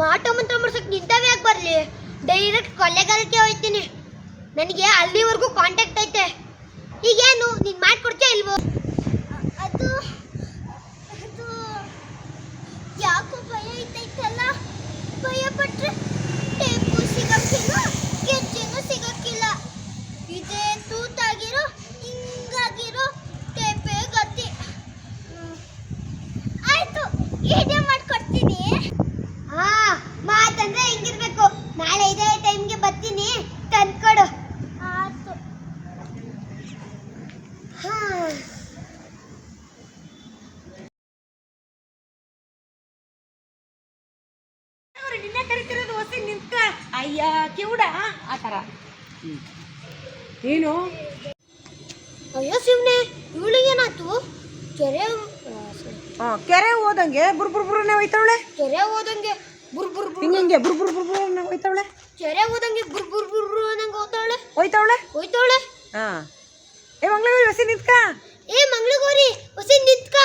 ಮಾಟ ಮಂತ್ರ ಮಾಡ್ಸಕ್ ನಿಂತವೇ ಯಾಕೆ ಬರಲಿ? ಡೈರೆಕ್ಟ್ ಕೊಳ್ಳೆಗಾಲಕ್ಕೆ ಹೋಯ್ತೀನಿ. ನನಗೆ ಅಲ್ಲಿವರೆಗೂ ಕಾಂಟ್ಯಾಕ್ಟ್ ಐತೆ. ಈಗೇನು, ನೀನು ಮಾಡ್ಕೊಡ್ತೀಯ ಇಲ್ವೋ ಅದು ಅದು ಯಾಕೋ ಭಯ ಐತೈತಲ್ಲ ಭಯ ಪಟ್ರೆ ಟೇಪು ಸಿಗಕ್ಕಿಲ್ಲ ಗೆಜ್ಜೆನೂ ಸಿಗಕ್ಕಿಲ್ಲ ಇದೇ ತೂತಾಗಿರೋ ಹಿಂಗಾಗಿರೋ ಟೇಪೇ ಗತಿ ಹ್ಮ್. ಆಯ್ತು ಇದೇ ಮಾಡ್ಕೊಡ್ತೀನಿ ಹಾ ಮಾತಂದ್ರೆ ಹಿಂಗಿರ್ಬೇಕು ನಾಳೆ ಇದೇ ಟೈಮ್ಗೆ ಬರ್ತೀನಿ ತಂದ್ಕೊಡು ಆಯ್ತು ಹಾ ಅವ್ರು ನಿನ್ನೆ ಕರಿತಿರೋದು ಹೊಸಿ ನಿಂತ್ಕ ಅಯ್ಯ ಕಿವುಡ ಆ ಥರ ಏನು ಅಯ್ಯೋ ಶಿವನೆ ಇವಳಿಗೇನಾಯ್ತು ಕೆರೆ ಹಾಂ ಕೆರೆ ಹೋದಂಗೆ ಬುರ್ ಬುರ್ ಬುರನೆ ಹೋಯ್ತಾವಳೆ ಕೆರೆ ಹೋದಂಗೆ ಬುರ್ ಬುರ್ ಬುರ್ ಹಿಂಗೆ ಬುರ್ ಬುರ್ ಬುರ್ ಬುರ್ನೆ ಹೋಯ್ತಾವಳೆ ಕೆರೆ ಹೋದಂಗೆ ಬುರ್ ಬುರ್ ಬುರ್ ಬುರ್ ಅನ್ನಂಗೆ ಹೋಗ್ತಾವಳೆ ಹೋಯ್ತಾವಳೆ ಹೋಯ್ತಾವಳೆ ಹಾ ಏ ಮಂಗಳೂರು ಹೊಸ ನಿಂತ್ಕ ಏ ಮಂಗಳಗೌರಿ ಹೊಸ ನಿಂತ್ಕ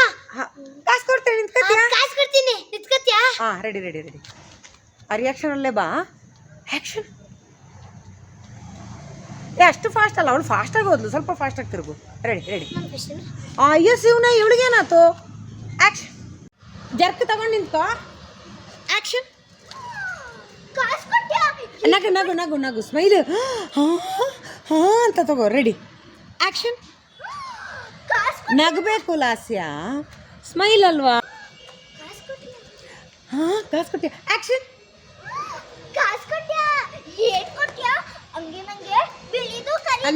ಕಾಸು ಕೊಡ್ತೇನೆ ನಿಂತ್ಕತ್ಯಾ ಕಾಸು ಕೊಡ್ತೀನಿ ನಿಂತ್ಕತ್ಯಾ ಹಾಂ ರೆಡಿ ರೆಡಿ ರೆಡಿ ಆ ರಿಯಾಕ್ಷನ್ ಅಲ್ಲೇ ಬಾ ಆ್ಯಕ್ಷನ್ ಏ ಅಷ್ಟು ಫಾಸ್ಟ್ ಅಲ್ಲ ಅವಳು ಫಾಸ್ಟಾಗಿ ಹೋದ್ಲು ಸ್ವಲ್ಪ ಫಾಸ್ಟಾಗಿ ತಿರುಗು. ರೆಡಿ ರೆಡಿ ಅಯ್ಯೋ ಶಿವನ ಇವಳಿಗೇನಾತು ಆ್ಯಕ್ಷನ್ ಜರ್ಕ್ ತಗೊಂಡು ನಿಂತ್ಕೋ. ಆ್ಯಕ್ಷನ್ ನಗು ನಗು ನಗು ನಗು ಸ್ಮೈಲ್ ಹಾಂ ಹಾಂ ಅಂತ ತಗೋ ರೆಡಿ ಆ್ಯಕ್ಷನ್ ನಗಬೇಕು ಲಾಸ್ಯ. ಸ್ಮೈಲ್ ಅಲ್ವಾ? ಹಾಂ ಕಾಸು ಕೊಟ್ಟಿ ಆ್ಯಕ್ಷನ್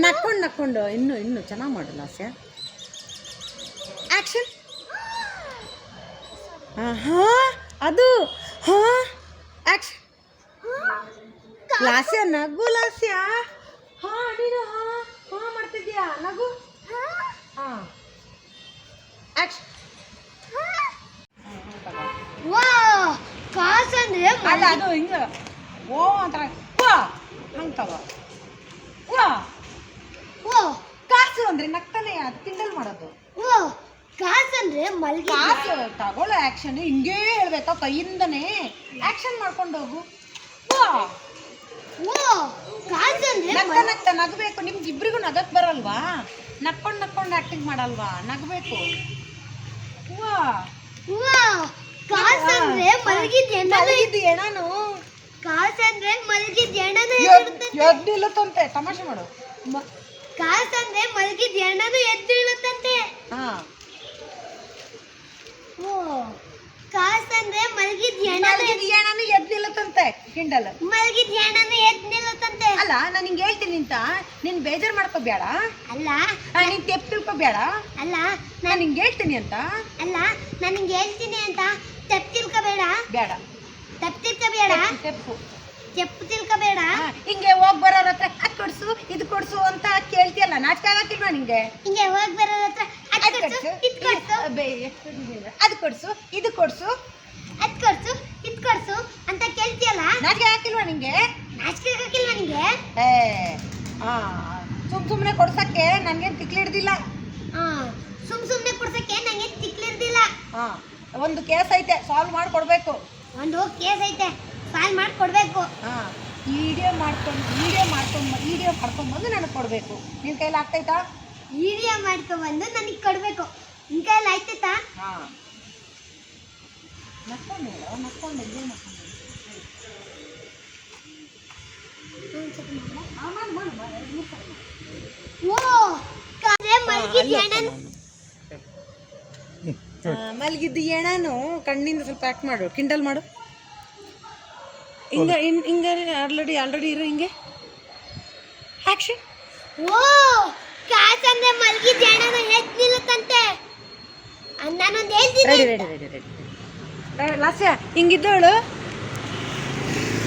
ನಕ್ಕೊಂಡು ನಕ್ಕೊಂಡು. ಇನ್ನು ಇನ್ನು ಚೆನ್ನಾಗಿ ಮಾಡು ಲಾಸ್ಯ. ಆ್ಯಕ್ಷನ್ ಹಾ ಅದು ಹಾ ಆ್ಯಕ್ಷನ್ ಲಾಸ್ಯ ನಗು ಲಾಸ್ಯ. ಹಾ ನೀನು ಹಾ ಹಾ ಮಾಡ್ತಿದ್ಯಾ ನಗು? ಹಾಂ. ಆ್ಯಕ್ಷನ್ ವಾ ಕಾಸು ಅಂದ್ರೆ ಅಲ್ಲ ಅದು ಹಿಂಗ. ಓ ಅಂತ ವಾ ಹಂಗೆ ತಗೋ ವಾ ಓ ಕಾಸು ಅಂದ್ರೆ ನಗ್ತಾನೆ ಅದು ಕಿಂಡಲ್ ಮಾಡೋದು. ಓ ಕಾಸು ಅಂದ್ರೆ ಮಲ್ಗೆ ಕಾಸು ತಗೊಳ್ಳೋ ಆಕ್ಷನ್ ಹಿಂಗೇ ಹೇಳ್ಬೇಕಾ ಕೈಯಿಂದನೇ? ಆಕ್ಷನ್ ಮಾಡ್ಕೊಂಡು ಹೋಗು. ನಗ್ತ ನಗ್ತ ನಗಬೇಕು. ನಿಮ್ಗೆ ಇಬ್ರಿಗೂ ನಗಕ್ ಬರಲ್ವಾ? ನಕ್ಕೊಂಡು ನಕ್ಕೊಂಡು ಆಕ್ಟಿಂಗ್ ಮಾಡಲ್ವಾ? ನಗಬೇಕು. ಮಲಗಿದ್ದು ನಾನು? ಕಾಸು ಅಂದ್ರೆ ಮಲಗಿದ ಹೆಣ್ಣನು ಎದ್ದು ನಿಲ್ಲುತ್ತಂತೆ ತಮಾಷೆ ಮಾಡು. ಕಾಸು ಅಂದ್ರೆ ಮಲಗಿದ ಹೆಣ್ಣನು ಎದ್ದು ಇಳುತ್ತಂತೆ ಹಾ. ಓ ಕಾಸಂದ್ರೆ ಮಲಗಿದ ಹೆಣ ಏನಾನು ಎದ್ ನಿಲ್ಲತ್ತಂತೆ ಕಿಂಡಲ್. ಮಲಗಿದ ಹೆಣನ ಎದ್ ನಿಲ್ಲುತ್ತಂತೆ ಅಲ್ಲ ನಾನು ನಿಂಗೆ ಹೇಳ್ತೀನಿ ಅಂತ. ನಿನ್ ಬೇಜಾರ್ ಮಾಡ್ಕೋಬೇಡ. ಅಲ್ಲ ನೀನ್ ತೆಪ್ ತಿಳ್ಕೋಬೇಡ. ಅಲ್ಲ ನಾನು ಹಿಂಗೆ ಹೇಳ್ತೀನಿ ಅಂತ. ಅಲ್ಲ ನಾನು ನಿಂಗೆ ಹೇಳ್ತೀನಿ ಅಂತ ತೆಪ್ ತಿಳ್ಕೋಬೇಡ. ಬೇಡ. ತೆಪ್ ತಿಳ್ಕೊಬೇಡ. ತೆಪ್ಪು ತೆಪ್ಪು. ತಿಳ್ಕೊಬೇಡ. ಹಿಂಗೆ ಹೋಗ್ ಬರೋರ ಹತ್ರ ಅದ್ ಕೊಡ್ಸು ಇದು ಕೊಡ್ಸು ಅಂತ ಕೇಳ್ತಿಯಲ್ಲ ನಾಟಕ ಆಗಕ್ಕಿಲ್ವಾ ನಿಂಗೆ? ಹಿಂಗೆ ಹೋಗಿ ಬರೋರ ಹತ್ರ ಅದ್ ಕೊಡ್ಸು ಇದ್ ಕೊಡ್ಸು. ಅದು ಕೊಡ್ಸು ಇದು ಕೊಡ್ಸು. ಅದ್ ಕೊಡ್ಸು ಇದ್ ಕೊಡ್ಸು ಅಂತ ಕೇಳ್ತಿಯಲ್ಲ? ನಾಚಿಕೆ ಹಾಕಿಲ್ವಾ ನಿಂಗೆ? ನಾಚಿಕೆ ಆಗಕ್ಕಿಲ್ವಾ ನಿಂಗೆ? ಏ ಆ ಸುಮ್ ಸುಮ್ನೆ ಕೊಡ್ಸಕ್ಕೆ ನನ್ಗೇನ್ ತಿಕ್ಲಿಡ್ದಿಲ್ಲ. ಹಾ ಸುಮ್ ಸುಮ್ನೆ ಕೊಡ್ಸಕ್ಕೆ ನಂಗೆ ತಿಕ್ಲಿರ್ದಿಲ್ಲ ಹಾ ಒಂದು ಕೇಸ್ ಐತೆ ಸಾಲ್ವ್ ಮಾಡಿ ಕೊಡ್ಬೇಕು ಒಂದು ಕೇಸ್ ಐತೆ. ಫೈಲ್ ಮಾಡಿ ಕೊಡಬೇಕು. ಹಾಂ ವಿಡಿಯೋ ಮಾಡ್ಕೊಂಡು ವಿಡಿಯೋ ಮಾಡ್ಕೊಂಡು ವಿಡಿಯೋ ಮಾಡ್ಕೊಂಡ್ಬಂದು ನನಗೆ ಕೊಡಬೇಕು. ನಿನ್ನ ಕೈಲಿ ಆಗ್ತೈತಾ? ವಿಡಿಯೋ ಮಾಡ್ಕೊಂಡ್ಬಂದು ನನಗೆ ಕೊಡಬೇಕು. ನಿನ್ನ ಕೈಲಿ ಆಯ್ತೈತಾ? ಹಾಂ. ನಕ್ಕೊಂಡು ಹೇಳು ನಕ್ಕೊಂಡು ಇದೇ ಓ ಕಾದ್ರೆ ಮಲಗಿದ್ಯಾ ಹೆಣನ್ ಮಲಗಿದ್ದ ಎಣನು ಕಣ್ಣಿಂದ ಸ್ವಲ್ಪ ಆ್ಯಕ್ಟ್ ಮಾಡು. ಕಿಂಡಲ್ ಮಾಡು. ಹಿಂಗ ಹಿಂಗ ಆಲ್ರೆಡಿ ಆಲ್ರೆಡಿ ಇರೋ ಹಿಂಗೆ. ಆ್ಯಕ್ಷನ್ ಓ ಕಾಸಂದ್ರೆ ಅಂದ್ರೆ ಹೆಣನ ಎದ್ ನಿಲ್ಲುತ್ತಂತೆ. ಅದ್ ನಾನೊಂದ್ ಹೇಳ್ತೀನಿ ready ready ready ready Lasya ಹಿಂಗಿದ್ದವಳು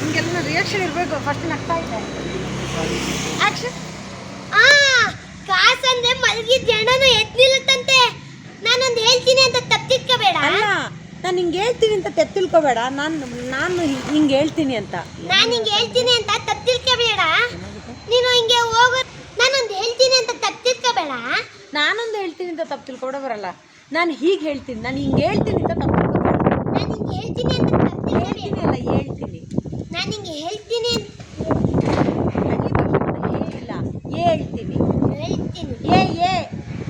ಹಿಂಗೆಲ್ಲ ರಿಯಾಕ್ಷನ್ ಇರಬೇಕು. ಫಸ್ಟ್ ನಗ್ತಾ ಇದೆ. ಆ್ಯಕ್ಷನ್ ಆ ಕಾಸಂದ್ರೆ ಮಲಗಿದ್ದು ಹೆಣನ ಎದ್ ನಿಲ್ಲುತ್ತಂತೆ. ನಾನೊಂದ್ ಹೇಳ್ತೀನಿ ಅಂತ ತಪ್ಪಿಟ್ಕೋಬೇಡ ಅಲ್ಲ ನಾನು ಹಿಂಗೆ ಹೇಳ್ತೀನಿ ಅಂತ ತಪ್ಪು ತಿಳ್ಕೊಬೇಡ ನಾನು ನಾನು ಹಿಂಗೆ ಹೇಳ್ತೀನಿ ಅಂತ. ನಾನು ಹಿಂಗೆ ಹೇಳ್ತೀನಿ ಅಂತ ತಪ್ಪಿಟ್ಕೋಬೇಡ ನೀನು ಹಿಂಗೆ ಹೋಗೋ. ನಾನೊಂದು ಹೇಳ್ತೀನಿ ಅಂತ ತಪ್ಪಿಟ್ಕೋಬೇಡ ನಾನೊಂದು ಹೇಳ್ತೀನಿ ಅಂತ ತಪ್ಪು ತಿಳ್ಕೊಬೇಡ ಬರಲ್ಲ. ನಾನು ಹೀಗೆ ಹೇಳ್ತೀನಿ. ನಾನು ಹಿಂಗೆ ಹೇಳ್ತೀನಿ ಅಂತ ತಪ್ಪು ತಿಳ್ಕೊಬೇಡ ನಾನು ಹಿಂಗೆ ಹೇಳ್ತೀನಿ ಅಂತ ತಪ್ಪು ಹೇಳ್ತೀನಿ ಅಲ್ಲ ಹೇಳ್ತೀನಿ. ನಾನು ಹಿಂಗೆ ಹೇಳ್ತೀನಿ ಅಂತ ಹಳ್ಳಿ ಭಾಷೆ ಏ ಇಲ್ಲ ಹೇಳ್ತೀನಿ ಹೇಳ್ತೀನಿ ಏ ಏ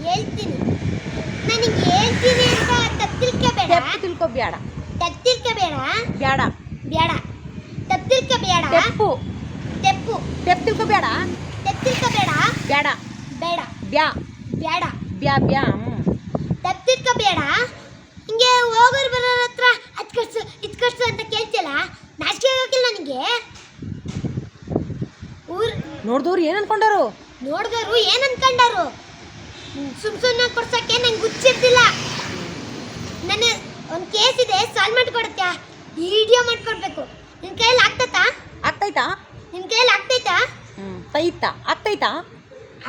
ಹೇಳ್ತೀನಿ ನಾನು ಹಿಂಗೆ ಹೇಳ್ತೀನಿ ಅಂತ ತಪ್ಪಿಟ್ಕೋಬೇಡ ತೆಪ್ಪು ತಿಳ್ಕೊಬೇಡ ತಪ್ಪಿಟ್ಕೋಬೇಡ ಬೇಡ ಬೇಡ ತಪ್ಪಿಟ್ಕೋಬೇಡ ತೆಪ್ಪು ತೆಪ್ಪು ತೆಪ್ಪು ತಿಳ್ಕೊಬೇಡ ತಪ್ಪಿಟ್ಕೋಬೇಡ ಬೇಡ ಬೇಡ ಬ್ಯಾ ಬೇಡ ಬ್ಯಾ ಬ್ಯಾ ಹ್ಮ್. ತಪ್ಪಿಟ್ಕೋಬೇಡ ಹಿಂಗೆ ಹೋಗೋರು ಬರೋರ ಹತ್ರ ಅದ್ ಕಟ್ಸು ಇದ್ ಕಟ್ಸು ಅಂತ ಕೇಳ್ತಿಯಲ್ಲ ನಾಚಿಕೆ ಆಗೋಕಿಲ್ಲ ನನಗೆ ನೋಡಿದವ್ರು ನೋಡ್ದವ್ರು ಏನು ಅನ್ಕೊಂಡಾರು? ನೋಡಿದವರು ಏನ್ ಅನ್ಕೊಂಡಾರು? ಸುಮ್ ಸುಮ್ಮನೆ ಕೊಡ್ಸಕ್ಕೆ ನಂಗೆ ಗುಚ್ಚಿರ್ತಿಲ್ಲ ನನ್ನ ಒಂದು ಕೇಸ್ ಇದೆ ಸಾಲ್ವ್ ಮಾಡ್ಕೊಡತ್ತೆ ವಿಡಿಯೋ ಮಾಡ್ಕೊಡ್ಬೇಕು. ನಿನ್ ಕೈಯಲ್ಲಿ ಆಗ್ತೈತಾ? ಆಗ್ತೈತಾ? ನಿನ್ ಕೈಯಲ್ಲಿ ಆಗ್ತೈತಾ? ಹ್ಮ್ ತೈತಾ ಆಗ್ತೈತಾ?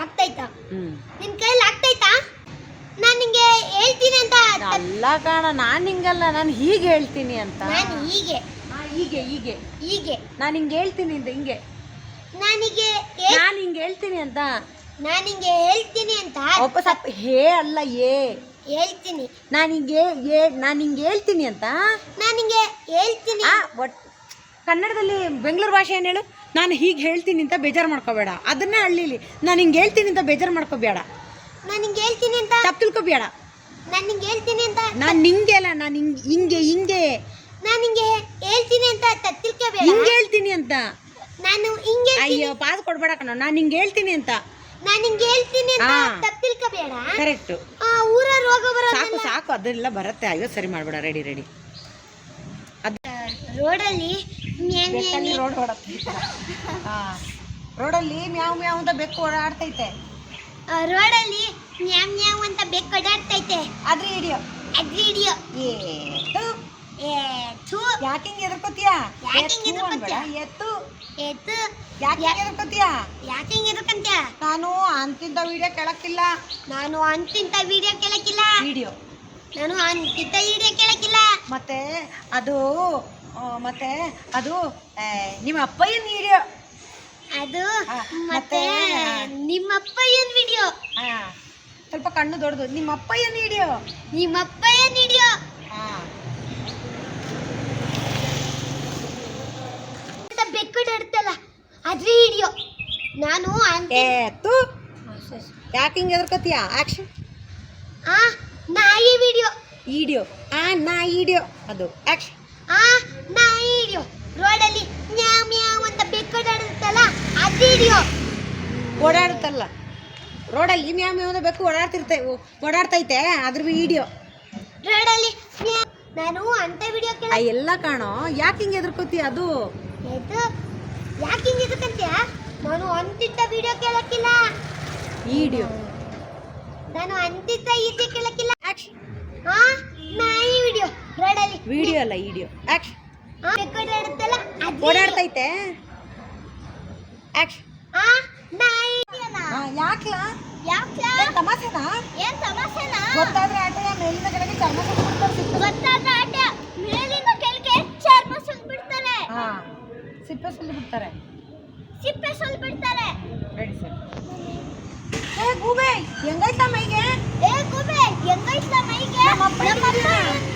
ಆಗ್ತೈತಾ? ಹ್ಮ್. ನಿನ್ ಕೈಯಲ್ಲಿ ಆಗ್ತೈತಾ? ನಾನು ನಿಂಗೆ ಹೇಳ್ತೀನಿ ಅಂತ ಅಲ್ಲ ಕಾಣ ನಾನು ಹಿಂಗಲ್ಲ ನಾನು ಹೀಗೆ ಹೇಳ್ತೀನಿ ಅಂತ. ನಾನು ಹೀಗೆ. ಹೀಗೆ ಹೀಗೆ. ಹೀಗೆ. ನಾನು ಹಿಂಗೆ ಹೇಳ್ತೀನಿ ಅಂತ ಹಿಂಗೆ. ನನಗೆ ನಾನು ಹಿಂಗೆ ಹೇಳ್ತೀನಿ ಅಂತ. ನಾನು ಹಿಂಗೆ ಹೇಳ್ತೀನಿ ಅಂತ ವಾಪಸ್ ಸಪ್ಪ ಹೇ ಅಲ್ಲ ಏ. ಹೇಳ್ತೀನಿ. ನಾನು ಹಿಂಗೆ ಏ ನಾನು ಹಿಂಗೆ ಹೇಳ್ತೀನಿ ಅಂತ. ನಾನು ಹಿಂಗೆ ಹೇಳ್ತೀನಿ. ಆ ಒಟ್ ಕನ್ನಡದಲ್ಲಿ ಬೆಂಗಳೂರು ಭಾಷೆ ಏನು ಹೇಳು? ನಾನು ಹೀಗೆ ಹೇಳ್ತೀನಿ ಅಂತ ಬೇಜಾರು ಮಾಡ್ಕೋಬೇಡ. ಅದನ್ನೇ ಹಳ್ಳಿಲಿ. ನಾನು ಹಿಂಗೆ ಹೇಳ್ತೀನಿ ಅಂತ ಬೇಜಾರು ಮಾಡ್ಕೋಬೇಡ. ನಾನು ಹಿಂಗೆ ಹೇಳ್ತೀನಿ ಅಂತ. ತಪ್ಪು ತಿಳ್ಕೊಬೇಡ. ನಾನು ಹಿಂಗೆ ಹೇಳ್ತೀನಿ ಅಂತ. ನಾನು ನಿಂಗೆ ಅಲ್ಲ ನಾನು ಹಿಂಗೆ ಹಿಂಗೆ ಹಿಂಗೆ. ನಾನು ನಿಂಗೆ ಹೇಳ್ತೀನಿ ಅಂತ ತತ್ತಿಲ್ಕೋಬೇಡ ಹಿಂಗೆ ಹೇಳ್ತೀನಿ ಅಂತ? ನಾನು ಹಿಂಗೆ ಅಯ್ಯೋ ಪಾಸ್ ಕೊಡ್ಬೇಡ ಕಣ ನಾನು ಹಿಂಗೆ ಹೇಳ್ತೀನಿ ಅಂತ? ನಾನು ಹಿಂಗೆ ಹೇಳ್ತೀನಿ ಅಂತ ಹಾ. ಕರೆಕ್ಟ್ ಕರೆಕ್ಟು ಆ ಊರ ರೋಗ ಸಾಕು ಬರೋದಲ್ಲ ಸಾಕು. ಅದೆಲ್ಲ ಬರುತ್ತೆ. ಅಯ್ಯೋ ಸರಿ ಮಾಡ್ಬೇಡ. ರೆಡಿ ರೆಡಿ ಅದ ರೋಡಲ್ಲಿ ಮ್ಯಾ ಮ್ಯಾ ಮ್ಯಾ. ರೋಡ್ ಓಡತ್ತೈತೆ ರೋಡಲ್ಲಿ ಮ್ಯಾವ್ ಮ್ಯಾವ್ ಅಂತ ಬೆಕ್ಕು ಓಡಾಡ್ತೈತೆ. ಆ, ರೋಡಲ್ಲಿ ಮ್ಯಾವ್ ಮ್ಯಾವ್ ಅಂತ ಬೆಕ್ಕು ಓಡಾಡ್ತೈತೆ. ಆದ್ರೆ ಹಿಡಿಯೋ ಅದ್ ಹಿಡಿಯೋ ಏ ಥೂ. ಯಾಕೆ ಯಾಕಿಂಗ್ ಎದುರ್ಕೋತೀಯ ಎತ್ತು ಎತ್ತು ಎತ್ತು ಯಾಕೆ ಹಿಂಗೆ ಎದುರ್ಕೋತೀಯ ನಾನು ಅಂತಿಂತ ವಿಡಿಯೋ ಕೇಳಕ್ಕಿಲ್ಲ. ನಾನು ಅಂತಿಂತ ವಿಡಿಯೋ ಕೇಳಕ್ಕಿಲ್ಲ. ವಿಡಿಯೋ. ನಾನು ಅಂತಿಂತ ವಿಡಿಯೋ ಕೇಳಕ್ಕಿಲ್ಲ. ಮತ್ತೆ ಅದು ಮತ್ತೆ ಅದು ನಿಮ್ಮ ಅಪ್ಪಯ್ಯನ ವಿಡಿಯೋ. ಅದು ಮತ್ತೆ ನಿಮ್ಮ ಅಪ್ಪಯ್ಯನ ವಿಡಿಯೋ. ಸ್ವಲ್ಪ ಕಣ್ಣು ದೊಡ್ಡದು. ನಿಮ್ಮ ಅಪ್ಪಯ್ಯನ ವಿಡಿಯೋ. ನಿಮ್ಮ ಏನ್ ವಿಡಿಯೋ. ಅಂತ ಬೆಕ್ಕು ಓಡಾಡುತ್ತಲ್ಲ ಅದ್ರ ವಿಡಿಯೋ ನಾನು ಅಂತಿ. ಎತ್ತು ಯಾಕೆ ಹಿಂಗೆ ಎದ್ರಕತ್ತೀಯ ಆಕ್ಷನ್ ಆ ನಾಯಿ ವಿಡಿಯೋ. ವಿಡಿಯೋ ಆ ನಾ ವಿಡಿಯೋ ಅದು ಆಕ್ಷನ್ ಆ ನಾಯಿ ವಿಡಿಯೋ ರೋಡಲ್ಲಿ ಮ್ಯಾವ್ ಮ್ಯಾವ್ ಅಂತ ಬೆಕ್ಕು ಓಡಾಡುತ್ತಲ್ಲ ಅದ್ರ ವಿಡಿಯೋ ಓಡಾಡುತ್ತಲ್ಲ. ರೋಡಲ್ಲಿ ಮ್ಯಾವ್ ಮ್ಯಾವ್ ಬೇಕು ಓಡಾಡ್ತಿರ್ತೆ ಓಡಾಡ್ತೈತೆ ಅದ್ರ ವಿಡಿಯೋ ರೋಡಲ್ಲಿ ನಾನು ಅಂತ ವಿಡಿಯೋ ಎಲ್ಲ ಕಾಣೋ. ಯಾಕೆ ಹಿಂಗೆ ಎದ್ರಕೋತಿ ಅದು? ಇದು ಯಾಕೆ ಹಿಂಗಿದಕ್ಕಂತ್ಯ ನಾನು ಅಂತಿದ್ದ ವಿಡಿಯೋ ಕೇಳಕ್ಕಿಲ್ಲ. ಈ ವಿಡಿಯೋ ನಾನು ಅಂತಿದ್ದ ಇದು ಕೇಳಕ್ಕಿಲ್ಲ. ಹಾ ನಾಯಿ ವಿಡಿಯೋ ರೋಡಲ್ಲಿ ವಿಡಿಯೋ ಅಲ್ಲ ವಿಡಿಯೋ ಆಕ್ಷನ್ ಹಾ ರೆಕಾರ್ಡ್ ಆಡುತ್ತಲ್ಲ ಅದು. ಓಡಾಡ್ತೈತೆ? ಆಕ್ಷನ್ ಹಾ ನಾಯಿ ವಿಡಿಯೋನಾ ಯಾಕ ಯಾಕೆ ಏನ್ ತಮಾಷೆನಾ? ಗೊತ್ತಾದ್ರೆ ಆಟಯ ಮೇಲಿನ ಕೆಳಗೆ ಚರ್ಮ ಸುಟ್ಬಿಡ್ತಾರೆ ಗೊತ್ತಾದ್ರೆ ಆಟ ಮೇಲಿಂದ ಕೆಳಗೆ ಚರ್ಮ ಸುಲ್ಬಿಡ್ತಾರೆ ಹಾ. ಸಿಪ್ಪೆ ಸುಲ್ದು ಬಿಡ್ತಾರೆ. ಸಿಪ್ಪೆ ಸುಲ್ಬಿಡ್ತಾರೆ ರೆಡಿ ಸರ್. ಏ ಗೂಬೆ ಹೆಂಗೈತ ಮೈಗೆ? ಏ ಗುಬೆ ಹೆಂಗೈತ ಮೈಗೆ? ನಮ್ಮಪ್ಪ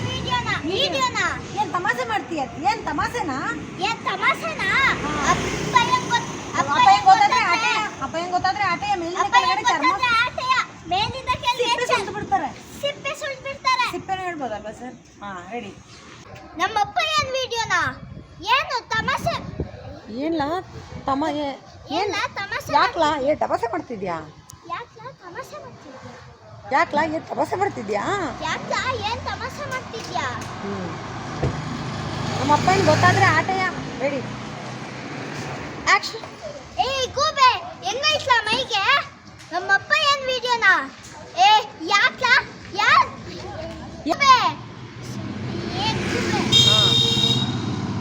ವಿಡಿಯೋನ. ವಿಡಿಯೋನಾ ಏನ್ ತಮಾಷೆ ಮಾಡ್ತೀಯ? ಏನ್ ತಮಾಷೆನಾ? ಏನ್ ತಮಾಷೆನಾ? ಅಪ್ಪ ಹೆಂಗ್ ಅಪ್ಪ ಹೆಂಗ್ ಗೊತ್ತಾದ್ರೆ ಆಟ ಅಪ್ಪ ಹೆಂಗ್ ಗೊತ್ತಾದ್ರೆ ಆಟ ಮೇಲಿನ ಕೆಳಗಡೆ ಚರ್ಮ ಆಟೆಯ? ಮೇಲಿಂದ ಕೆಳಗೆ ಸಿಪ್ಪೆ ಸುಲ್ದು ಬಿಡ್ತಾರೆ. ಸಿಪ್ಪೆ ಹೇಳಬಹುದು ಅಲ್ವಾ ಹೇಳ್ಬೋದಲ್ವಾ ಸರ್? ಹಾ ರೆಡಿ ನಮ್ಮಪ್ಪ ಏನ್ ವಿಡಿಯೋನಾ ಏನು ತಮಾಷೆ ಏನ್ಲಾ? ತಮ ಏನ ತಮಾಷೆ ಯಾಕ್ಲಾ? ಏ ತಪಾಸೆ ಮಾಡ್ತಿದ್ಯಾ? ಯಾಕ್ಲಾ? ಏನ್ ತಪಾಸೆ ಮಾಡ್ತಿದ್ಯಾ? ಹ್ಮ್. ನಮ್ಮ ಅಪ್ಪ ಏನ್ ಗೊತ್ತಾದ್ರೆ ಆಟಯ ರೆಡಿ ಆಕ್ಷನ್ ಏ ಗೂಬೆ ಹೆಂಗೈತ್ಲಾ ಮೈಗೆ? ನಮ್ಮಪ್ಪ ಏನ್ ವಿಡಿಯೋನಾ? ಏ ಯಾಕ್ಲಾ? ಯಾರ್? ಗೂಬೆ. ಏ ಗೂಬೆ. ಹಾ.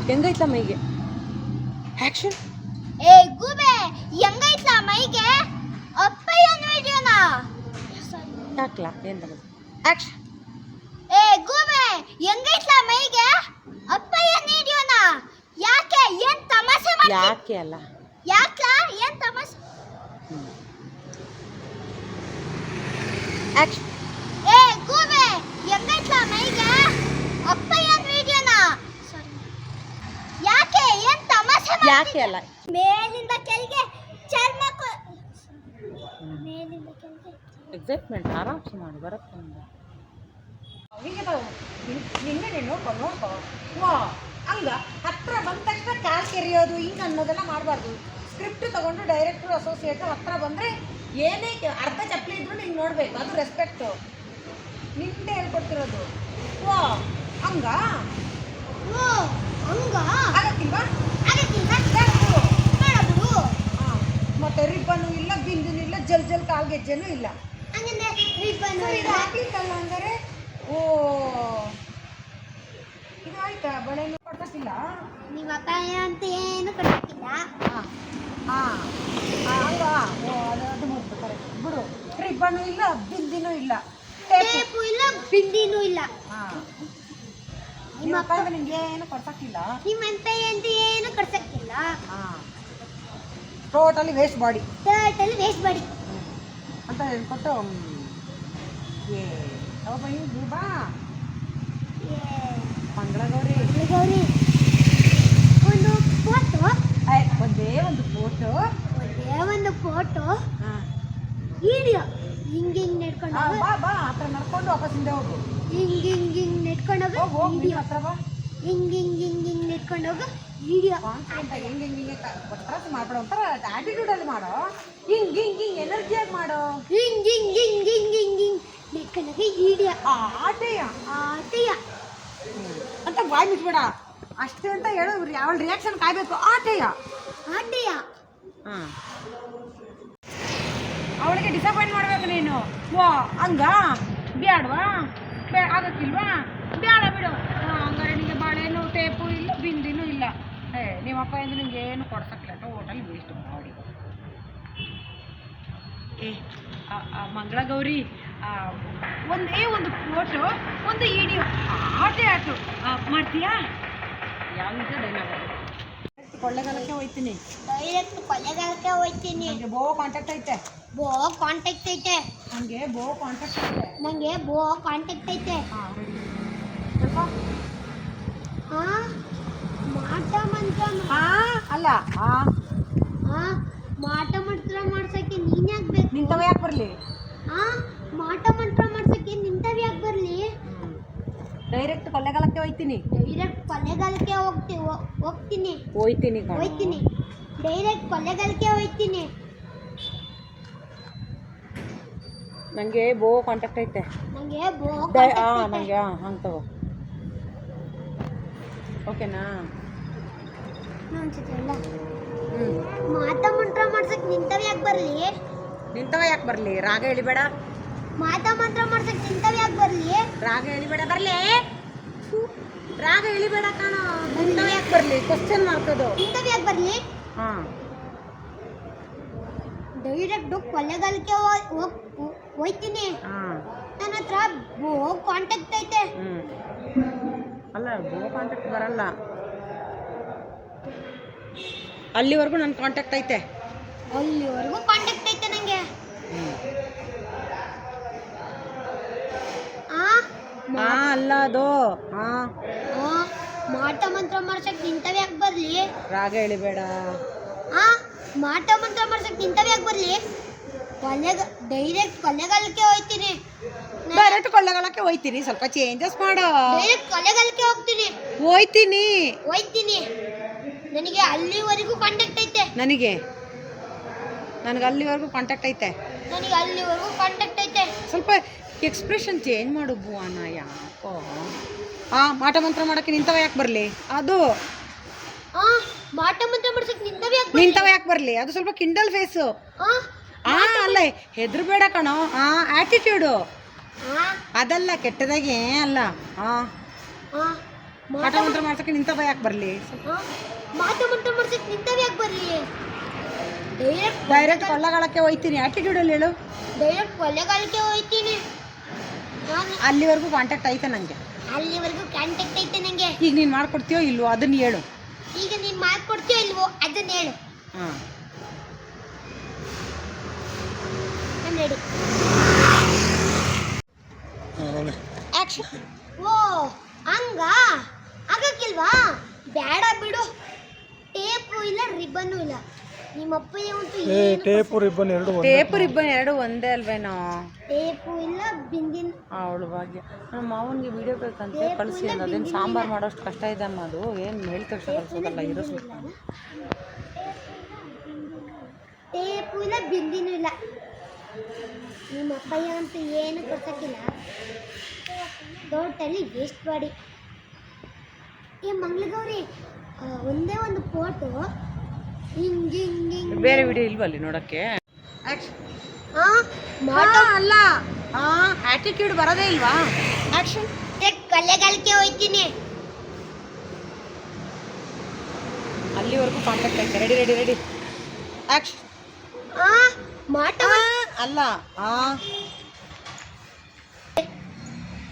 ಹೆಂಗೈತ ಮೈಗೆ? ಆಕ್ಷನ್ ಏ ಗೂಬೆ ಹೆಂಗೈತ್ಲಾ ಮೈಗೆ? ಅಪ್ಪಯ್ಯ ಏನ್ ವಿಡಿಯೋನಾ? ಯಾಕ್ಲಾ? ಏನ್ ಆಕ್ಷನ್ ಏ ಗೂಬೆ ಹೆಂಗೈತ್ಲಾ ಮೈಗೆ? ಅಪ್ಪಯ್ಯ ವಿಡಿಯೋನಾ? ಯಾಕೆ ಏನ್ ತಮಾಷೆ ಮಾಡ್ತಿ ಯಾಕೆ ಅಲ್ಲ? ಯಾಕ್ಲಾ ಏನ್ ತಮಾಷೆ ಆಕ್ಷನ್ ಏ ಗೂಬೆ ಹೆಂಗೈತ್ಲಾ ಮೈಗೆ ಅಪ್ಪ ಏನ್ ವಿಡಿಯೋನಾ ಯಾಕೆ ಏನ್ ತಮಾಷೆ ಮಾಡ್ತಿ ಯಾಕೆ ಅಲ್ಲ ಮೇಲಿಂದ ಕೆಳಗೆ ಚರ್ಮ ಮೇಲಿಂದ ಕೆಳಗೆ. ಎಕ್ಸೈಟ್ಮೆಂಟ್ ಆರಾಮ್ಸೆ ಮಾಡಿ ಬರುತ್ತೆ ನಮ್ಗೆ. ಹಿಂಗೆ ನೋಡ್ಕೊ ನೋಡ್ಕೊ. ವಾ ಹಂಗ ಹತ್ರ ಬಂದ ತಕ್ಷಣ ಕಾಲ್ ಕೆರೆಯೋದು ಹಿಂಗೆ ಅನ್ನೋದೆಲ್ಲ ಮಾಡಬಾರ್ದು. ಸ್ಕ್ರಿಪ್ಟ್ ತಗೊಂಡು ಡೈರೆಕ್ಟ್ರು ಅಸೋಸಿಯೇಟು ಹತ್ರ ಬಂದರೆ ಏನೇ ಅರ್ಧ ಚಪ್ಪಲಿ ಇದ್ರು ನಿಂಗೆ ನೋಡಬೇಕು ಅದು ರೆಸ್ಪೆಕ್ಟು ನಿಂದೆ ಹೇಳ್ಕೊಡ್ತಿರೋದು. ವಾ ಹಂಗ? ಓ ಹಂಗ? ಆಗಕ್ಕಿಲ್ವಾ? ಆಗಕ್ಕಿಲ್ಲ ಬೇಡ ಬಿಡು. ಬೇಡ ಬಿಡು ಹಾ. ರಿಬ್ಬನು ಇಲ್ಲ ಬಿಂದಿನೂ ಇಲ್ಲ ಜಲ್ ಜಲ್ ಕಾಲ್ಗೆಜ್ಜೆನೂ ಇಲ್ಲ. ಇದು ಹಾಕ್ಲಿಕ್ಕಲ್ಲ ಅಂದರೆ? ಓ ಇದು ಆಯ್ತಾ? ಬಳೆನೂ ಕೊಡ್ತಿಲ್ಲ ನಿಮ್ಮ ಅಪ್ಪ ಅಂತ ಏನು ಕೊಡಕ್ಕಿಲ್ಲ ಹಾಂ ಹಂಗ ಓ ಅದು ಅದು ಮುಗ್ದು ಕರೆಕ್ಟ್ ಬಿಡು. ರಿಬ್ಬನು ಇಲ್ಲ ಬಿಂದಿನೂ ಇಲ್ಲ. ಟೇಪು. ಇಲ್ಲ ಬಿಂದಿನೂ ಇಲ್ಲ. ಹಾಂ. ನಿಮ್ಮ ಅಪ್ಪ ನಿಮ್ಗೆ ಏನು ಕೊಡ್ಸಕ್ಕಿಲ್ಲ? ನಿಮ್ಮ ಅಂತ ಏನು ಕೊಡ್ಸಕ್ಕಿಲ್ಲ. ಹಾಂ. Totally waste body. Totally waste body. ಅಂತ ಹೇಳ್ಕೊಟ್ಟು ಏ ಹಿಂಗೆ ಬಾ. ಮಂಗಳಗೌರಿ. ಗೌರಿ ಒಂದು ಫೋಟೋ. ಒಂದೇ ಒಂದು ಫೋಟೋ. ಒಂದೇ ಒಂದು ಫೋಟೋ. ವಿಡಿಯೋ ಹಿಂಗ್ ಹಿಂಗ್ ನೆಡ್ಕೊಂಡು ಆ, ಬಾ ಬಾ ಹತ್ರ ನಡ್ಕೊಂಡು ವಾಪಸ್ ಹಿಂದೆ ಹೋಗು. ಹಿಂಗ್ ಹಿಂಗೆ ಹಿಂಗ್ ನೆಡ್ಕೊಂಡು ಹೋಗು. ಹೋಗು ಹೋಗು ಹತ್ರ ಬಾ. ಹಿಂಗ್ ಹಿಂಗ್ ಹಿಂಗ್ ಹಿಂಗೆ ನೆಡ್ಕೊಂಡು ಹೋಗು. ವಿಡಿಯೋ ಕಾನ್ಫಿಡೆಂಟ್ ಆಗಿ ಹಿಂಗೆ ಹಿಂಗೆ ಒಟ್ರಾಸ್ ಮಾಡ್ಬೇಡ ಒಂಥರ ಆಟಿಟ್ಯೂಡಲ್ಲಿ ಮಾಡೋ. ಹಿಂಗೆ ಹಿಂಗೆ ಹಿಂಗೆ ಎನರ್ಜಿಯಾಗಿ ಮಾಡೋ. ಹಿಂಗೆ ಹಿಂಗೆ ಹಿಂಗೆ ಹಿಂಗೆ ಹಿಂಗೆ ಹಿಂಗೆ. ಆಟೆಯ ಆಟೆಯ. ಅಂತ ಬಾಯ್ ಮುಚ್ಬೇಡ. ಅಷ್ಟೇ ಅಂತ ಹೇಳು ಯಾವ ರಿಯಾಕ್ಷನ್ ಕಾಯ್ಬೇಕು. ಆಟೆಯ. ಆಟೆಯ. ಹಾಂ. ಅವಳಿಗೆ ಡಿಸಪಾಯಿಂಟ್ ಮಾಡ್ಬೇಕು ನೀನು. ವಾ ಹಂಗ? ಬ್ಯಾಡ್ವಾ? ಬೇ ಆಗಕ್ಕಿಲ್ವಾ? ಬ್ಯಾಡ ಬಿಡು. ಹಾಂ ಹಂಗಾರೆ ನಿಮಗೆ ಬಾಳೆನೂ ಟೇಪು ಇಲ್ಲ ಬಿಂದಿನೂ ಇಲ್ಲ. ಏ ನಿಮ್ಮಪ್ಪ ಅಂದ್ರೆ ನಿಮ್ಗೆ ಏನು ಕೊಡ್ಸಕ್ಕಿಲ್ಲ ಹೋಟೆಲ್ ವೇಸ್ಟ್ ಮಾಡಿ ಏ ಆ, ಆ ಮಂಗಳಗೌರಿ ಆ, ಒಂದೇ ಒಂದು ಫೋಟೋ ಒಂದು ವಿಡಿಯೋ ಆಟೆ ಆಟು ಮಾಡ್ತೀಯಾ? ಯಾವ ಡೈಲಾಗ್ ಕೊಳ್ಳೆಗಾಲಕ್ಕೆ ಹೋಯ್ತೀನಿ? ಡೈರೆಕ್ಟ್ ಕೊಲೆಗಾಲಕ್ಕೆ ಹೋಗ್ತೀನಿ ನನಗೆ ಬೋ ಕಾಂಟ್ಯಾಕ್ಟ್ ಐತೆ. ಬೋ ಕಾಂಟ್ಯಾಕ್ಟ್ ಐತೆ. ನನಗೆ ಬೋ ಕಾಂಟ್ಯಾಕ್ಟ್ ಐತೆ. ನನಗೆ ಬೋ ಕಾಂಟ್ಯಾಕ್ಟ್ ಐತೆ. ಹಾಂ ಹಾಂ ಅಲ್ಲ ಮಾಟ ಮಂತ್ರ ಮಾಡ್ಸಕ್ಕೆ ನೀನ್ ಯಾಕೆ ಬೇಕು? ನಿಂತವ ಯಾಕೆ ಬರಲಿ? ಮಾಟ ಮಂತ್ರ ಮಾಡ್ಸಕ್ಕೆ ನಿಂತವ ಯಾಕೆ ಬರ್ಲಿ? ಡೈರೆಕ್ಟ್ ಕೊಳ್ಳೆಗಾಲಕ್ಕೆ ಹೋಯ್ತೀನಿ. ಡೈರೆಕ್ಟ್ ಕೊಲೆಗಾಲಕ್ಕೆ ಹೋಗ್ತಿ ಹೋ- ಹೋಗ್ತೀನಿ. ಹೋಯ್ತೀನಿ. ಹೋಯ್ತೀನಿ. ಡೈರೆಕ್ಟ್ ಕೊಲೆಗಾಲಕ್ಕೆ ಹೋಯ್ತೀನಿ. ನಂಗೆ ಬೋ ಕಾಂಟ್ಯಾಕ್ಟ್ ಐತೆ. ನಂಗೆ ಬೋ ಹಾಂ. ನನಗೆ ಹಾಂ ಹಂಗೆ ತಗೋ. ಓಕೆನಾ ಮಾತ ಮಂತ್ರ ಮಾಡ್ಸಕ್ ನಿಂತವ ಯಾಕೆ ಬರಲಿ? ನಿಂತವ ಯಾಕೆ ಬರಲಿ? ರಾಗ ಹೇಳಿಬೇಡ. ಮಾತ ಮಂತ್ರ ಮಾಡ್ಸಕ್ ನಿಂತವ ಯಾಕೆ ಬರಲಿ? ರಾಗ ಎಳಿಬೇಡ ಬರಲಿ. ರಾಗ ಹೇಳಿಬೇಡ ಕಾಣೋ. ನಿಂತವ ಯಾಕೆ ಬರಲಿ? ಕ್ವಶನ್ ಮಾರ್ಕೋದು ನಿಂತವ ಯಾಕೆ ಬರಲಿ? ಹಾ. ಡೈರೆಕ್ಟ್ ಕೊಳ್ಳೆಗಾಲಕ್ಕೆ ಹೋಗ್ ಹೋಯ್ತೀನಿ. ಹಾಂ. ನನ್ನ ಹತ್ರ ಕಾಂಟ್ಯಾಕ್ಟ್ ಐತೆ. ಅಲ್ಲ ಗೋ ಕಾಂಟ್ಯಾಕ್ಟ್ ಬರಲ್ಲ. ಅಲ್ಲಿವರೆಗೂ ನನ್ನ ಕಾಂಟ್ಯಾಕ್ಟ್ ಐತೆ. ಅಲ್ಲಿವರೆಗೂ ಕಾಂಟ್ಯಾಕ್ಟ್ ಐತೆ ನನಗೆ ಆ? ಅಲ್ಲ ಅದು. ಹಾ ಆ, ಮಾಟ ಮಂತ್ರ ಮಾಡ್ಸಕ್ ನಿಂತವ್ ಯಾಕೆ ಬರ್ಲಿ? ರಾಗ ಎಳಿಬೇಡ ಆ ಮಾಟ ಮಂತ್ರ ಮಾಡ್ಸಕ್ ನಿಂತವ್ ಯಾಕೆ ಬರ್ಲಿ? ಕೊಲೆಗ ಡೈರೆಕ್ಟ್ ಕೊಲೆಗಾಲಕ್ಕೆ ಹೋಯ್ತೀನಿ. ಡೈರೆಕ್ಟ್ ಕೊಳ್ಳಗಳಕ್ಕೆ ಹೋಯ್ತೀನಿ. ಸ್ವಲ್ಪ ಚೇಂಜಸ್ ಮಾಡೋ. ಡೈರೆಕ್ಟ್ ಕೊಲೆಗಾಲಕ್ಕೆ ಹೋಗ್ತೀನಿ. ಹೋಯ್ತೀನಿ. ಹೋಯ್ತೀನಿ. ನನಗೆ ಅಲ್ಲಿವರೆಗೂ ಕಾಂಟ್ಯಾಕ್ಟ್ ಐತೆ. ನನಗೆ? ನನಗೆ ಅಲ್ಲಿವರೆಗೂ ಕಾಂಟ್ಯಾಕ್ಟ್ ಐತೆ. ನನಗೆ ಅಲ್ಲಿವರೆಗೂ ಕಾಂಟ್ಯಾಕ್ಟ್ ಐತೆ. ಸ್ವಲ್ಪ ಎಕ್ಸ್ಪ್ರೆಷನ್ ಚೇಂಜ್ ಮಾಡು ಬುವಾನ ಯಾಕೋ? ಆ ಮಾಟ ಮಂತ್ರ ಮಾಡಕ್ಕೆ ನಿಂತವ ಯಾಕೆ ಬರಲಿ? ಅದು. ಆ ಮಾಟ ಮಂತ್ರ ಮಾಡ್ಸಕ್ ನಿಂತವ ಯಾಕೆ ಬರ್ಲಿ? ನಿಂತವ ಯಾಕೆ ಬರಲಿ? ಅದು ಸ್ವಲ್ಪ ಕಿಂಡಲ್ ಫೇಸು ಆ ಆ ಅಲ್ಲ ಬೇಡ ಕಣೋ. ಆ ಆಟಿಟ್ಯೂಡು ಅದಲ್ಲ ಕೆಟ್ಟದಾಗೆ ಅಲ್ಲ. ಆ. ಆ ಮಾಟ ಮಂತ್ರ ಮಾಡ್ಸಕ್ಕೆ ನಿಂತವ ಯಾಕೆ ಬರಲಿ? ಆ, ಮಾಟ ಮಂತ್ರ ಮಾಡ್ಸಕ್ ನಿಂತವ್ ಯಾಕೆ ಬರ್ಲಿ? ಡೈರೆಕ್ಟ್ ಡೈರೆಕ್ಟ್ ಕೊಳ್ಳಗಳಕ್ಕೆ ಹೋಯ್ತೀನಿ. ಆಟಿಟ್ಯೂಡಲ್ಲಿ ಹೇಳು. ಡೈರೆಕ್ಟ್ ಕೊಲೆಗಾಲಕ್ಕೆ ಹೋಯ್ತೀನಿ. ನಾನು ಅಲ್ಲಿವರೆಗೂ ಕಾಂಟ್ಯಾಕ್ಟ್ ಐತೆ ನನಗೆ ಅಲ್ಲಿವರೆಗೂ ಕಾಂಟ್ಯಾಕ್ಟ್ ಐತೆ ನಂಗೆ. ಈಗ ನೀನು ಮಾಡ್ಕೊಡ್ತೀಯೋ ಇಲ್ವೋ ಅದನ್ನ ಹೇಳು. ಈಗ ನೀನು ಮಾಡ್ಕೊಡ್ತೀಯೋ ಇಲ್ವೋ ಅದನ್ನ ಹೇಳು. ಹಾಂ. ರೆಡಿ ಆಕ್ಷನ್ ಓ ಹಂಗ? ಆಗಕ್ಕಿಲ್ವಾ? ಬೇಡ ಬಿಡು. ಟೇಪು ಇಲ್ಲ ರಿಬ್ಬನ್ನು ಇಲ್ಲ. ನಿಮ್ಮ ಅಪ್ಪಯ್ಯ ಅಂತೂ ಏನು ಟೇಪು ರಿಬ್ಬನ್ ಎರಡು ಟೇಪ್ ರಿಬ್ಬನ್ ಎರಡು ಒಂದೇ ಅಲ್ವೇನೋ? ಟೇಪು ಇಲ್ಲ ಬಿಂದಿನ ಅವಳ ಭಾಗ್ಯ. ನಮ್ಮ ಮಾವನಿಗೆ ವಿಡಿಯೋ ಬೇಕಂತ ಕಳಿಸಿ ಅಂದ ಅದೇನು ಸಾಂಬಾರು ಮಾಡೋಷ್ಟು ಕಷ್ಟ ಇದೆ ಅಮ್ಮ ಅದು. ಏನು ಮೇಲ್ ತಕ್ಷಣ ಕಳ್ಸೋದಲ್ಲ ಇರಿಸ್ಬೇಕು ಟೇಪು ಇಲ್ಲ ಬಿಂದಿನೂ ಇಲ್ಲ. ನಿಮ್ಮ ಅಪ್ಪಯ್ಯ ಅಂತೂ ಏನು ಕೊಡ್ಸಕ್ಕಿಲ್ಲ. ಟೋಟಲಿ ವೇಸ್ಟ್ ಮಾಡಿ. ಏ ಮಂಗಳಗೌರಿ ಒಂದೇ ಒಂದು ಫೋಟೋ ಹಿಂಗೆ ಹಿಂಗೆ ಹಿಂಗೆ ಬೇರೆ ವಿಡಿಯೋ ಇಲ್ವಾ ಅಲ್ಲಿ ನೋಡೋಕ್ಕೆ? ಅಲ್ಲ. ಆಟಿಟ್ಯೂಡ್ ಬರೋದೇ ಇಲ್ವಾ? ಆಕ್ಷನ್ ಕೊಲೆಗಾಲಕ್ಕೆ ಹೋಯ್ತೀನಿ. ಅಲ್ಲಿವರೆಗೂ ಕಾಂಟ್ಯಾಕ್ಟ್ ಆಯ್ತು? ರೆಡಿ ರೆಡಿ ರೆಡಿ ಆಕ್ಷನ್ ಆ ಮಾಟ ಅಲ್ಲ. ಆ.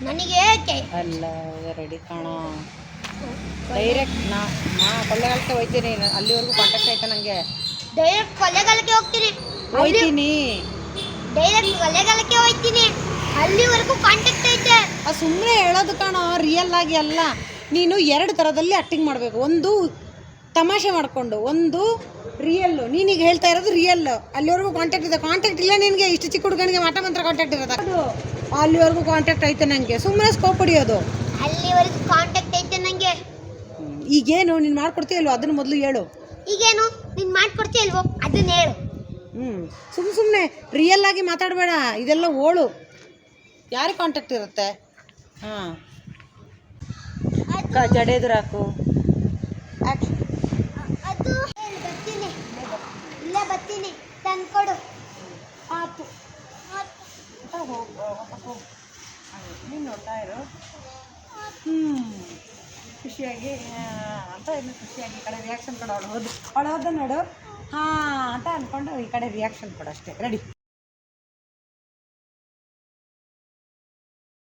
ನನಗೆ ಅಲ್ಲ ರೆಡಿ ಕಾಣೋ. ಡೈರೆಕ್ಟ್ ನಾ ನಾ ಕೊಳ್ಳೆಗಾಲಕ್ಕೆ ಹೋಯ್ತೀನಿ. ಅಲ್ಲಿವರೆಗೂ ಕಾಂಟ್ಯಾಕ್ಟ್ ಐತೆ ನನಗೆ ಡೈರೆಕ್ಟ್ ಕೊಲೆಗಾಲಕ್ಕೆ ಹೋಗ್ತೀನಿ. ಹೋಯ್ತೀನಿ. ಡೈರೆಕ್ಟ್ ಕೊಳ್ಳೆಗಾಲಕ್ಕೆ ಹೋಯ್ತೀನಿ. ಅಲ್ಲಿವರೆಗೂ ಕಾಂಟ್ಯಾಕ್ಟ್ ಐತೆ. ಆ ಸುಮ್ಮನೆ ಹೇಳೋದು ಕಾಣೋ ರಿಯಲ್ ಆಗಿ ಅಲ್ಲ. ನೀನು ಎರಡು ಥರದಲ್ಲಿ ಆ್ಯಕ್ಟಿಂಗ್ ಮಾಡಬೇಕು. ಒಂದು ತಮಾಷೆ ಮಾಡಿಕೊಂಡು ಒಂದು ರಿಯಲ್ಲು ನೀನೀಗ ಹೇಳ್ತಾ ಇರೋದು ರಿಯಲ್ ಅಲ್ಲಿವರೆಗೂ ಕಾಂಟ್ಯಾಕ್ಟ್ ಇದೆ. ಕಾಂಟ್ಯಾಕ್ಟ್ ಇಲ್ಲ ನಿನಗೆ. ಇಷ್ಟು ಚಿಕ್ಕ ಹುಡುಗನಿಗೆ ಮಾಟ ಮಂತ್ರ ಕಾಂಟ್ಯಾಕ್ಟ್ ಇರೋದು. ಅಲ್ಲಿವರೆಗೂ ಕಾಂಟ್ಯಾಕ್ಟ್ ಐತೆ ನನಗೆ ಸುಮ್ಮನೆ ಸ್ಕೋಪ್ ಹೊಡಿಯೋದು. ಅಲ್ಲಿವರೆಗೂ ಕಾಂಟ್ಯಾಕ್ಟ್ ಐತೆ. ಈಗೇನು ನೀನು ಮಾಡ್ಕೊಡ್ತೀಯಲ್ವ ಅದನ್ನು ಮೊದಲು ಹೇಳು. ಈಗೇನು? ನೀನು ಮಾಡ್ಕೊಡ್ತೀಯ ಇಲ್ವೋ? ಅದನ್ನ ಹೇಳು. ಹ್ಞೂ ಸುಮ್ಮ ಸುಮ್ಮನೆ ರಿಯಲ್ ಆಗಿ ಮಾತಾಡಬೇಡ. ಇದೆಲ್ಲ ಓಳು. ಯಾರಿಗೆ ಕಾಂಟ್ಯಾಕ್ಟ್ ಇರುತ್ತೆ? ಹಾಂ. ಕ ಜಡೆದ್ರು ಹಾಕು. ಆ್ಯಕ್ಷನ್ ಅದು ಹೇಳು, ಬರ್ತೀನಿ. ಇಲ್ಲ ಬರ್ತೀನಿ. ತಂದ್ಕೊಡು ಆತು. ನೀನು ನೋಡ್ತಾ ಇರು. ಹ್ಞೂ ಖುಷಿಯಾಗಿ ಅಂತ ಇನ್ನು ಖುಷಿಯಾಗಿ ಈ ಕಡೆ ರಿಯಾಕ್ಷನ್ ಕೊಡು ಅವಳು ಹೌದು ಅವಳು ಹೋದ ನೋಡು. ಹಾಂ, ಅಂತ ಅಂದ್ಕೊಂಡು ಈ ಕಡೆ ರಿಯಾಕ್ಷನ್ ಕೊಡು ಅಷ್ಟೇ. ರೆಡಿ